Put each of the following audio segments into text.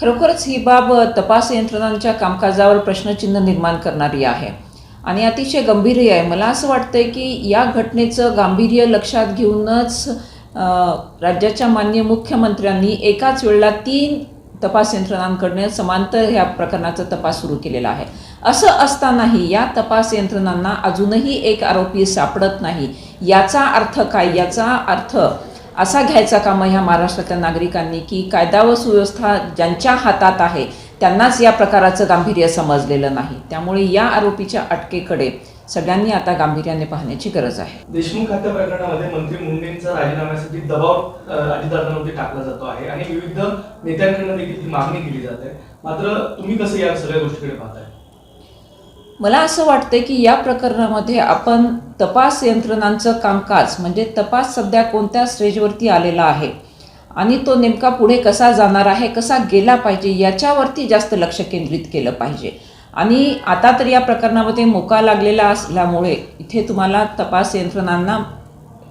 खरोखरच ही बाब तपास यंत्रणांच्या कामकाजावर प्रश्नचिन्ह निर्माण करणारी आहे. आणि अतिशय गंभीरही आहे. मला असं वाटतंय की या घटनेचं गांभीर्य लक्षात घेऊनच राज्याच्या माननीय मुख्यमंत्र्यांनी एकाच वेळेला तीन तपास यंत्रणांकडनं समांतर ह्या प्रकरणाचा तपास सुरू केलेला आहे. असं असतानाही या तपास यंत्रणांना अजूनही एक आरोपी सापडत नाही. याचा अर्थ काय? याचा अर्थ असा घ्यायचा का ह्या महाराष्ट्रातल्या नागरिकांनी की कायदा व सुव्यवस्था ज्यांच्या हातात आहे त्यांनाच या प्रकाराचं गांभीर्य समजलेलं नाही. त्यामुळे या आरोपीच्या अटकेकडे सगळ्यांनी आता गांभीर्याने पाहण्याची गरज आहे. देशमुख खात्या प्रकरणामध्ये मंत्री मुंडेंचा राजीनाम्यासाठी दबाव अ, टाकला जातो आहे आणि विविध नेत्यांकडून देखील मागणी केली जाते. मात्र तुम्ही कसं या सगळ्या गोष्टीकडे पाहताय? मला असं वाटतं की या प्रकरणामध्ये आपण तपास यंत्रणांचं कामकाज म्हणजे तपास सध्या कोणत्या स्टेजवरती आलेला आहे आणि तो नेमका पुढे कसा जाणार आहे कसा गेला पाहिजे याच्यावरती जास्त लक्ष केंद्रित केलं पाहिजे. आणि आता तर या प्रकरणामध्ये मोका लागलेला असल्यामुळे इथे तुम्हाला तपास यंत्रणांना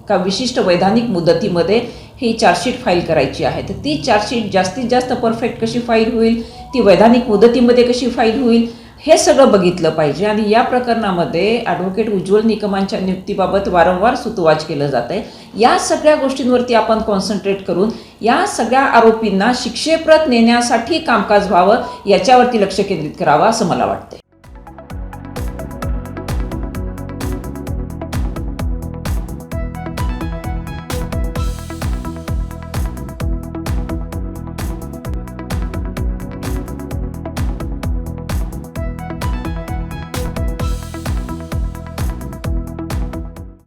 का विशिष्ट वैधानिक मुदतीमध्ये ही चार्जशीट फाईल करायची आहे. तर ती चार्जशीट जास्तीत जास्त परफेक्ट कशी फाईल होईल ती वैधानिक मुदतीमध्ये कशी फाईल होईल हे सगळं बघितलं पाहिजे. आणि या प्रकरणामध्ये ॲडव्होकेट उज्ज्वल निकमांच्या नियुक्तीबाबत वारंवार सुतवाच केलं जात आहे या सगळ्या गोष्टींवरती आपण कॉन्सन्ट्रेट करून या सगळ्या आरोपींना शिक्षेप्रत नेण्यासाठी कामकाज व्हावं याच्यावरती लक्ष केंद्रित करावं असं मला वाटतं